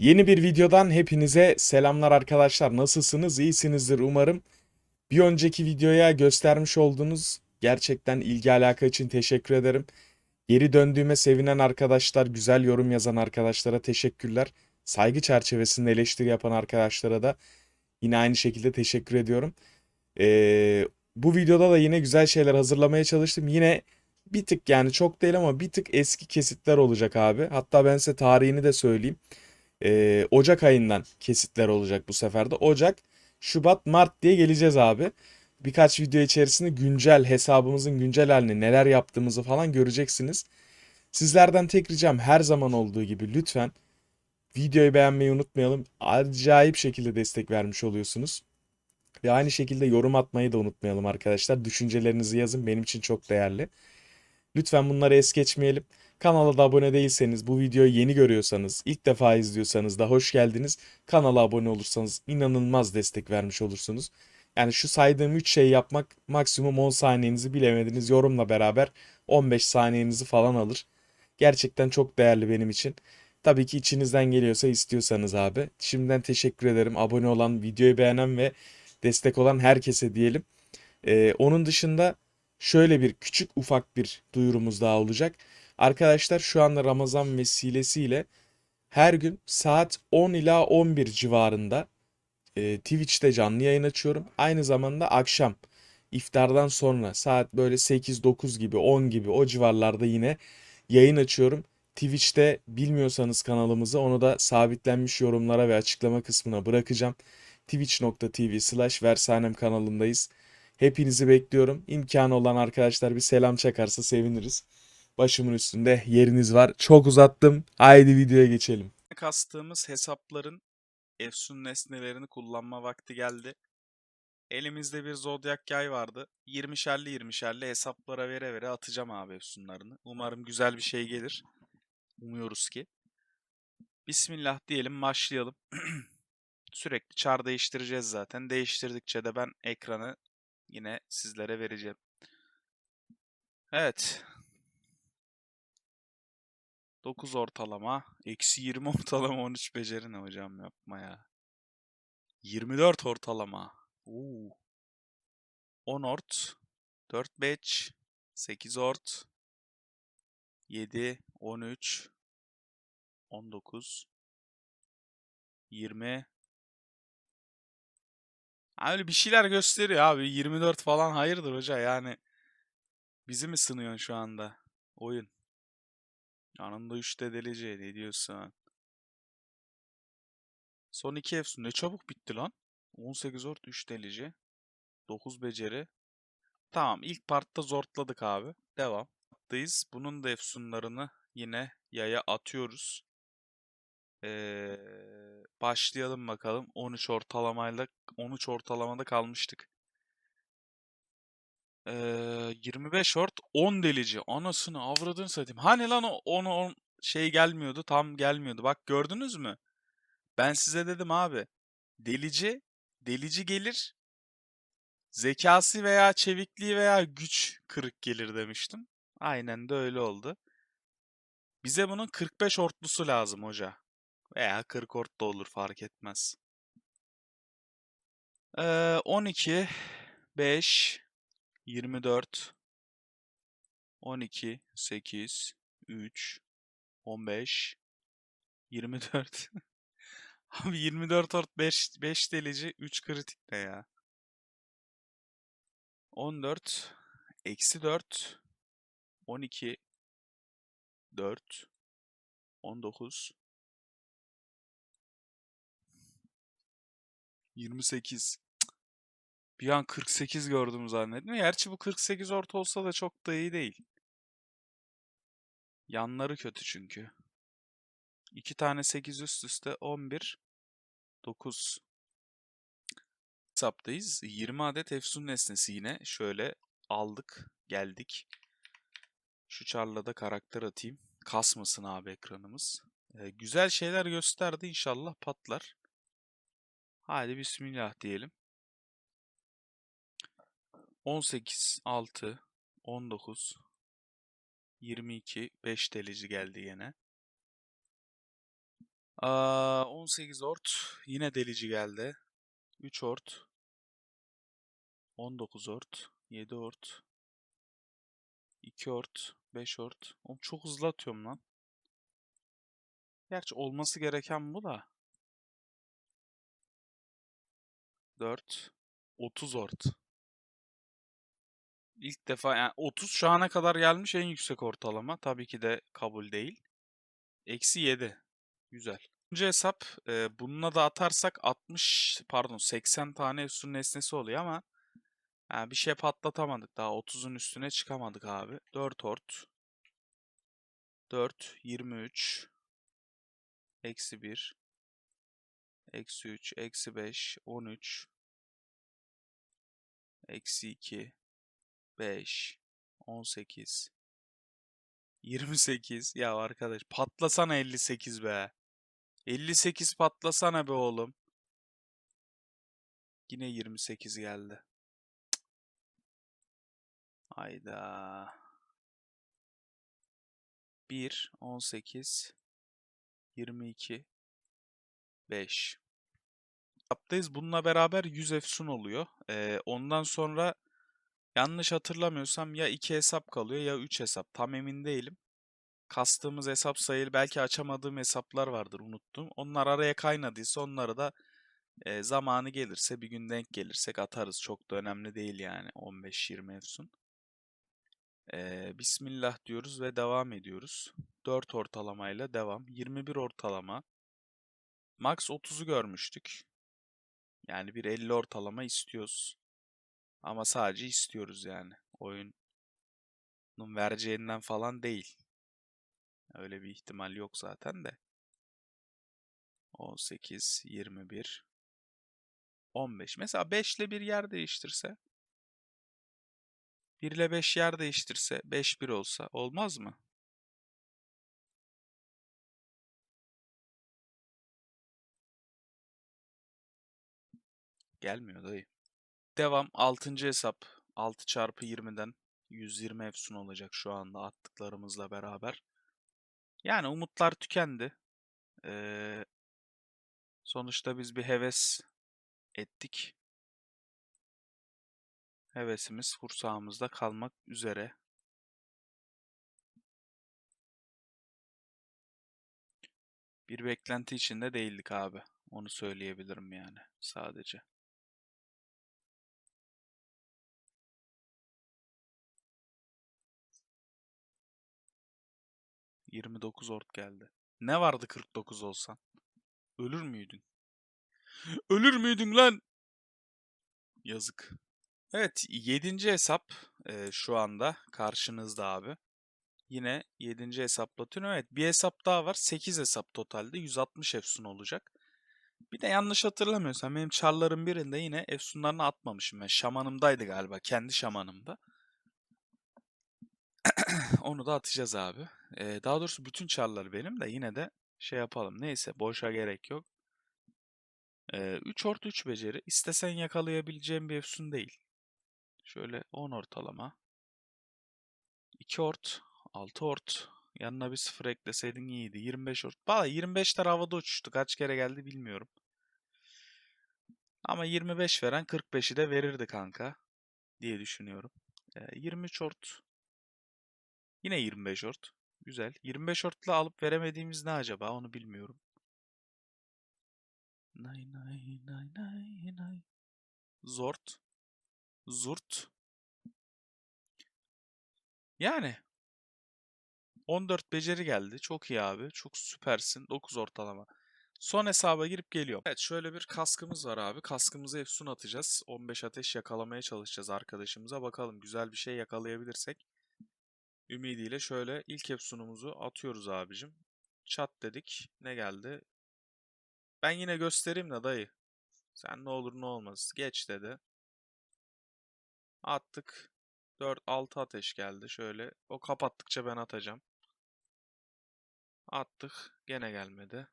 Yeni bir videodan hepinize selamlar arkadaşlar. Nasılsınız? İyisinizdir umarım. Bir önceki videoya göstermiş olduğunuz gerçekten ilgi alaka için teşekkür ederim. Geri döndüğüme sevinen arkadaşlar, güzel yorum yazan arkadaşlara teşekkürler. Saygı çerçevesinde eleştiri yapan arkadaşlara da yine aynı şekilde teşekkür ediyorum. Ee, bu videoda da yine güzel şeyler hazırlamaya çalıştım. Yine bir tık yani çok değil ama bir tık eski kesitler olacak abi. Hatta ben size tarihini de söyleyeyim. Ee, Ocak ayından kesitler olacak bu sefer de. Ocak, Şubat, Mart diye geleceğiz abi. Birkaç video içerisinde güncel hesabımızın güncel halini neler yaptığımızı falan göreceksiniz. Sizlerden tek ricam her zaman olduğu gibi lütfen videoyu beğenmeyi unutmayalım. Acayip şekilde destek vermiş oluyorsunuz. Ve aynı şekilde yorum atmayı da unutmayalım arkadaşlar. Düşüncelerinizi yazın benim için çok değerli. Lütfen bunları es geçmeyelim. Kanala da abone değilseniz, bu videoyu yeni görüyorsanız, ilk defa izliyorsanız da hoş geldiniz. Kanala abone olursanız inanılmaz destek vermiş olursunuz. Yani şu saydığım 3 şey yapmak maksimum 10 saniyenizi bilemediniz. Yorumla beraber 15 saniyenizi falan alır. Gerçekten çok değerli benim için. Tabii ki içinizden geliyorsa istiyorsanız abi. Şimdiden teşekkür ederim. Abone olan, videoyu beğenen ve destek olan herkese diyelim. Ee, onun dışında şöyle bir küçük ufak bir duyurumuz daha olacak. Arkadaşlar şu anda Ramazan vesilesiyle her gün saat 10 ila 11 civarında e, Twitch'te canlı yayın açıyorum. Aynı zamanda akşam iftardan sonra saat böyle 8-9 gibi 10 gibi o civarlarda yine yayın açıyorum. Twitch'te bilmiyorsanız kanalımızı onu da sabitlenmiş yorumlara ve açıklama kısmına bırakacağım. Twitch.tv slash Versanem kanalındayız. Hepinizi bekliyorum. İmkanı olan arkadaşlar bir selam çakarsa seviniriz. Başımın üstünde yeriniz var. Çok uzattım. Haydi videoya geçelim. kastığımız hesapların efsun nesnelerini kullanma vakti geldi. Elimizde bir zodyak yay vardı. 20'şerli 20'şerli hesaplara vere vere atacağım abi efsunlarını. Umarım güzel bir şey gelir. Umuyoruz ki. Bismillah diyelim başlayalım. Sürekli çar değiştireceğiz zaten. Değiştirdikçe de ben ekranı yine sizlere vereceğim. Evet. 9 ortalama. Eksi 20 ortalama 13 beceri ne hocam yapma ya. 24 ortalama. Oo. 10 ort. 4 beç. 8 ort. 7, 13, 19, 20. Ha, Öyle bir şeyler gösteriyor abi. 24 falan hayırdır hoca yani. Bizi mi sınıyorsun şu anda? Oyun. Yanında 3 de delici. Ne diyorsun? Son 2 efsun. Ne çabuk bitti lan. 18 ort 3 delici. 9 beceri. Tamam ilk partta zortladık abi. Devam. Parttayız. Bunun da efsunlarını yine yaya atıyoruz. Ee, başlayalım bakalım. 13 ortalamayla 13 ortalamada kalmıştık. Ee, 25 ort 10 delici. Anasını avradını satayım. Hani lan o 10 10 şey gelmiyordu. Tam gelmiyordu. Bak gördünüz mü? Ben size dedim abi. Delici delici gelir. Zekası veya çevikliği veya güç kırık gelir demiştim. Aynen de öyle oldu. Bize bunun 45 ortlusu lazım hoca. Veya 40 ort da olur fark etmez. Ee, 12, 5, 24, 12, 8, 3, 15, 24. Abi 24 ort 5, 5 delici 3 kritik ne ya? 14, eksi 4, 12, 4, 19, 28. Bir an 48 gördüm zannettim. Gerçi bu 48 orta olsa da çok da iyi değil. Yanları kötü çünkü. 2 tane 8 üst üste 11, 9. Hesaptayız. 20 adet efsun nesnesi yine. Şöyle aldık, geldik. Şu çarla da karakter atayım. Kasmasın abi ekranımız. Ee, güzel şeyler gösterdi. İnşallah patlar. Hadi bismillah diyelim. 18, 6, 19, 22, 5 delici geldi yine. Aa, 18 ort. Yine delici geldi. 3 ort. 19 ort. 7 ort. 2 ort. 5 ort. Oğlum çok hızlı atıyorum lan. Gerçi olması gereken bu da. 4. 30 ort. İlk defa yani 30 şu ana kadar gelmiş en yüksek ortalama. Tabii ki de kabul değil. Eksi 7. Güzel. İkinci hesap e, bununla da atarsak 60 pardon 80 tane üstün nesnesi oluyor ama yani bir şey patlatamadık daha 30'un üstüne çıkamadık abi. 4 ort. 4 23 eksi 1 eksi 3 eksi 5 13 eksi 2 5 18 28 ya arkadaş patlasana 58 be. 58 patlasana be oğlum. Yine 28 geldi. Cık. Hayda. 1 18 22 5 Yaptayız. Bununla beraber 100 efsun oluyor. Ee, ondan sonra yanlış hatırlamıyorsam ya 2 hesap kalıyor ya 3 hesap. Tam emin değilim. Kastığımız hesap sayılı belki açamadığım hesaplar vardır unuttum. Onlar araya kaynadıysa onları da e, zamanı gelirse bir gün denk gelirsek atarız. Çok da önemli değil yani 15-20 efsun. Ee, Bismillah diyoruz ve devam ediyoruz. 4 ortalamayla devam. 21 ortalama. Max 30'u görmüştük. Yani bir 50 ortalama istiyoruz. Ama sadece istiyoruz yani. Oyunun vereceğinden falan değil. Öyle bir ihtimal yok zaten de. 18, 21, 15. Mesela 5 ile bir yer değiştirse. 1 ile 5 yer değiştirse. 5 1 olsa olmaz mı? Gelmiyor dayı. Devam 6. hesap. 6 çarpı 20'den 120 efsun olacak şu anda attıklarımızla beraber. Yani umutlar tükendi. Ee, sonuçta biz bir heves ettik. Hevesimiz kursağımızda kalmak üzere. Bir beklenti içinde değildik abi. Onu söyleyebilirim yani sadece. ...29 ort geldi. Ne vardı 49 olsan? Ölür müydün? Ölür müydün lan? Yazık. Evet, 7. hesap e, şu anda karşınızda abi. Yine 7. hesaplatıyorum. Evet, bir hesap daha var. 8 hesap totalde 160 efsun olacak. Bir de yanlış hatırlamıyorsam benim çarların birinde yine efsunlarını atmamışım ben. Şamanımdaydı galiba. Kendi şamanımda. Onu da atacağız abi. Ee, daha doğrusu bütün çarlar benim de yine de şey yapalım. Neyse boşa gerek yok. Ee, 3 ort 3 beceri. İstesen yakalayabileceğim bir efsun değil. Şöyle 10 ortalama. 2 ort. 6 ort. Yanına bir sıfır ekleseydin iyiydi. 25 ort. Valla 25'ler havada uçuştu. Kaç kere geldi bilmiyorum. Ama 25 veren 45'i de verirdi kanka. Diye düşünüyorum. Ee, 23 ort. Yine 25 ort. Güzel. 25 ortla alıp veremediğimiz ne acaba onu bilmiyorum. Nay nay nay nay nay. Zort. Zurt. Yani 14 beceri geldi. Çok iyi abi. Çok süpersin. 9 ortalama. Son hesaba girip geliyorum. Evet şöyle bir kaskımız var abi. Kaskımızı efsun atacağız. 15 ateş yakalamaya çalışacağız arkadaşımıza. Bakalım güzel bir şey yakalayabilirsek. Ümidiyle şöyle ilk efsunumuzu atıyoruz abicim. Çat dedik. Ne geldi? Ben yine göstereyim de dayı. Sen ne olur ne olmaz. Geç dedi. Attık. 4-6 ateş geldi. Şöyle. O kapattıkça ben atacağım. Attık. Gene gelmedi.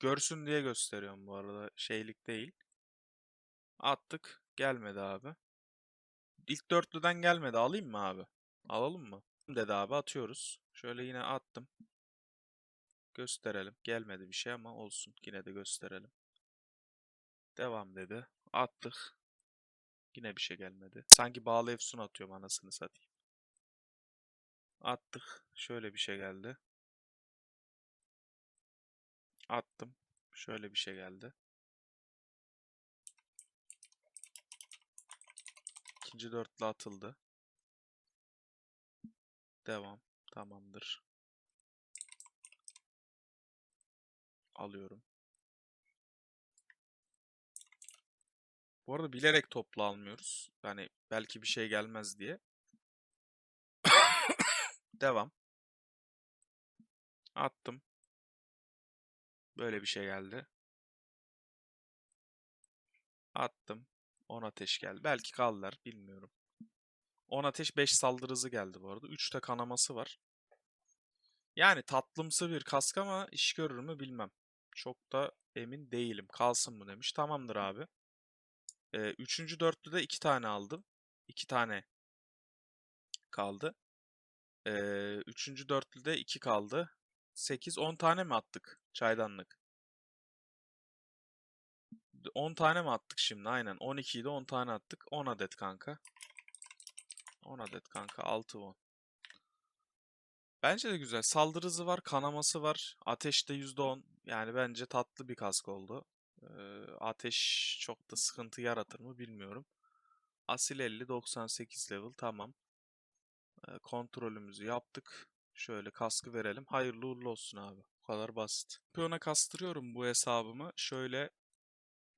Görsün diye gösteriyorum bu arada. Şeylik değil. Attık. Gelmedi abi. İlk dörtlüden gelmedi. Alayım mı abi? Alalım mı? Dedi abi atıyoruz. Şöyle yine attım. Gösterelim. Gelmedi bir şey ama olsun. Yine de gösterelim. Devam dedi. Attık. Yine bir şey gelmedi. Sanki bağlı efsun atıyorum anasını satayım. Attık. Şöyle bir şey geldi. Attım. Şöyle bir şey geldi. İkinci dörtlü atıldı. Devam. Tamamdır. Alıyorum. Bu arada bilerek toplu almıyoruz. Yani belki bir şey gelmez diye. Devam. Attım. Böyle bir şey geldi. Attım. 10 ateş geldi. Belki kaldılar. Bilmiyorum. 10 ateş 5 saldırı geldi bu arada. 3 de kanaması var. Yani tatlımsı bir kask ama iş görür mü bilmem. Çok da emin değilim. Kalsın mı demiş. Tamamdır abi. Ee, üçüncü dörtlüde iki tane aldım. İki tane kaldı. Ee, üçüncü dörtlüde iki kaldı. 8 10 tane mi attık çaydanlık? 10 tane mi attık şimdi? Aynen. 12'yi de 10 tane attık. 10 adet kanka. 10 adet kanka. 6 10. Bence de güzel. Saldırı hızı var, kanaması var. Ateş de %10. Yani bence tatlı bir kask oldu. Ee, ateş çok da sıkıntı yaratır mı bilmiyorum. Asil 50 98 level tamam. Ee, kontrolümüzü yaptık. Şöyle kaskı verelim. Hayırlı uğurlu olsun abi. Bu kadar basit. Piyona kastırıyorum bu hesabımı. Şöyle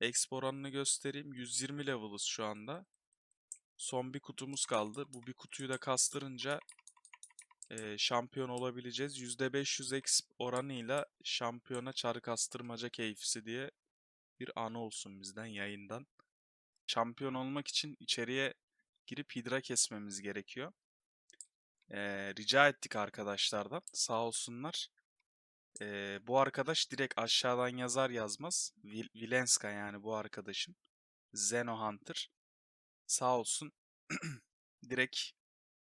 exp oranını göstereyim. 120 level'ız şu anda. Son bir kutumuz kaldı. Bu bir kutuyu da kastırınca e, şampiyon olabileceğiz. %500 exp oranıyla şampiyona çarı kastırmaca keyfisi diye bir anı olsun bizden yayından. Şampiyon olmak için içeriye girip hidra kesmemiz gerekiyor. Ee, rica ettik arkadaşlardan. Sağ olsunlar. Ee, bu arkadaş direkt aşağıdan yazar yazmaz. Vil- Vilenska yani bu arkadaşım. Zeno Hunter. Sağ olsun. direkt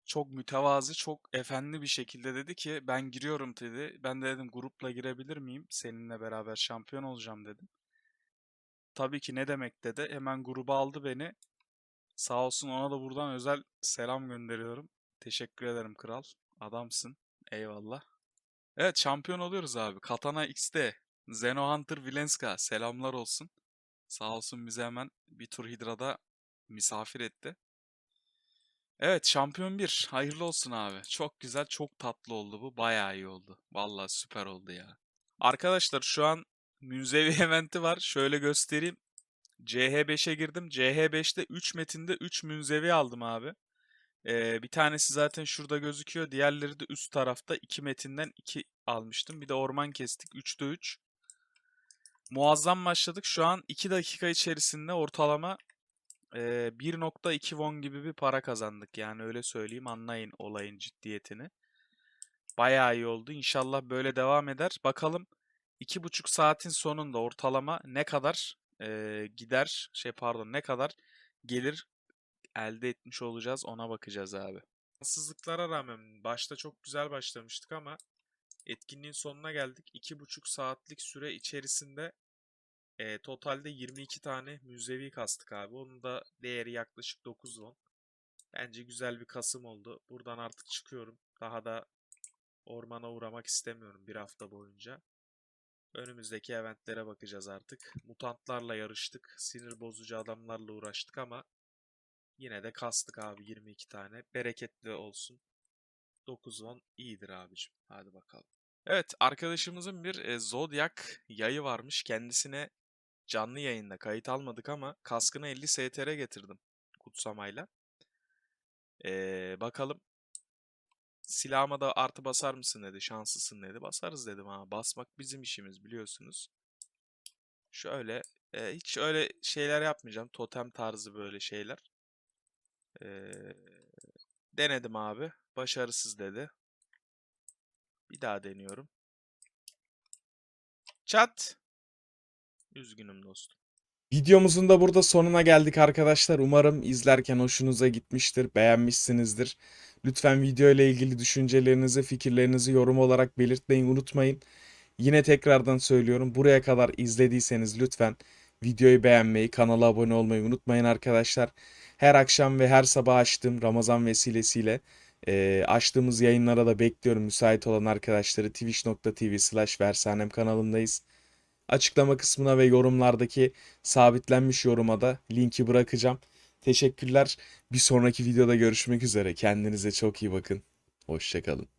çok mütevazı, çok efendi bir şekilde dedi ki ben giriyorum dedi. Ben de dedim grupla girebilir miyim? Seninle beraber şampiyon olacağım dedim. Tabii ki ne demek dedi. Hemen gruba aldı beni. Sağ olsun ona da buradan özel selam gönderiyorum. Teşekkür ederim kral. Adamsın. Eyvallah. Evet şampiyon oluyoruz abi. Katana XD. Zeno Hunter Vilenska. Selamlar olsun. Sağ olsun bize hemen bir tur Hidra'da misafir etti. Evet şampiyon 1. Hayırlı olsun abi. Çok güzel, çok tatlı oldu bu. Bayağı iyi oldu. Vallahi süper oldu ya. Arkadaşlar şu an Münzevi eventi var. Şöyle göstereyim. CH5'e girdim. CH5'te 3 metinde 3 münzevi aldım abi. Ee, bir tanesi zaten şurada gözüküyor. Diğerleri de üst tarafta 2 metinden 2 almıştım. Bir de orman kestik. 3'te 3. Muazzam başladık. Şu an 2 dakika içerisinde ortalama e, 1.2 won gibi bir para kazandık. Yani öyle söyleyeyim anlayın olayın ciddiyetini. Bayağı iyi oldu. İnşallah böyle devam eder. Bakalım iki buçuk saatin sonunda ortalama ne kadar e, gider şey pardon ne kadar gelir elde etmiş olacağız ona bakacağız abi. Haksızlıklara rağmen başta çok güzel başlamıştık ama etkinliğin sonuna geldik. İki buçuk saatlik süre içerisinde e, totalde 22 tane müzevi kastık abi. Onun da değeri yaklaşık 9 won. Bence güzel bir kasım oldu. Buradan artık çıkıyorum. Daha da ormana uğramak istemiyorum bir hafta boyunca. Önümüzdeki eventlere bakacağız artık. Mutantlarla yarıştık. Sinir bozucu adamlarla uğraştık ama yine de kastık abi 22 tane. Bereketli olsun. 9 won iyidir abicim. Hadi bakalım. Evet arkadaşımızın bir e, Zodiac yayı varmış. Kendisine canlı yayında kayıt almadık ama kaskını 50 STR getirdim kutsamayla. Ee, bakalım silahıma da artı basar mısın dedi. Şanslısın dedi. Basarız dedim ha. Basmak bizim işimiz biliyorsunuz. Şöyle e, hiç öyle şeyler yapmayacağım. Totem tarzı böyle şeyler. Ee, denedim abi. Başarısız dedi. Bir daha deniyorum. Çat. Üzgünüm dostum. Videomuzun da burada sonuna geldik arkadaşlar. Umarım izlerken hoşunuza gitmiştir, beğenmişsinizdir. Lütfen video ile ilgili düşüncelerinizi, fikirlerinizi yorum olarak belirtmeyi unutmayın. Yine tekrardan söylüyorum. Buraya kadar izlediyseniz lütfen videoyu beğenmeyi, kanala abone olmayı unutmayın arkadaşlar. Her akşam ve her sabah açtığım Ramazan vesilesiyle e, açtığımız yayınlara da bekliyorum. Müsait olan arkadaşları twitch.tv slash versanem kanalındayız. Açıklama kısmına ve yorumlardaki sabitlenmiş yoruma da linki bırakacağım. Teşekkürler. Bir sonraki videoda görüşmek üzere. Kendinize çok iyi bakın. Hoşçakalın.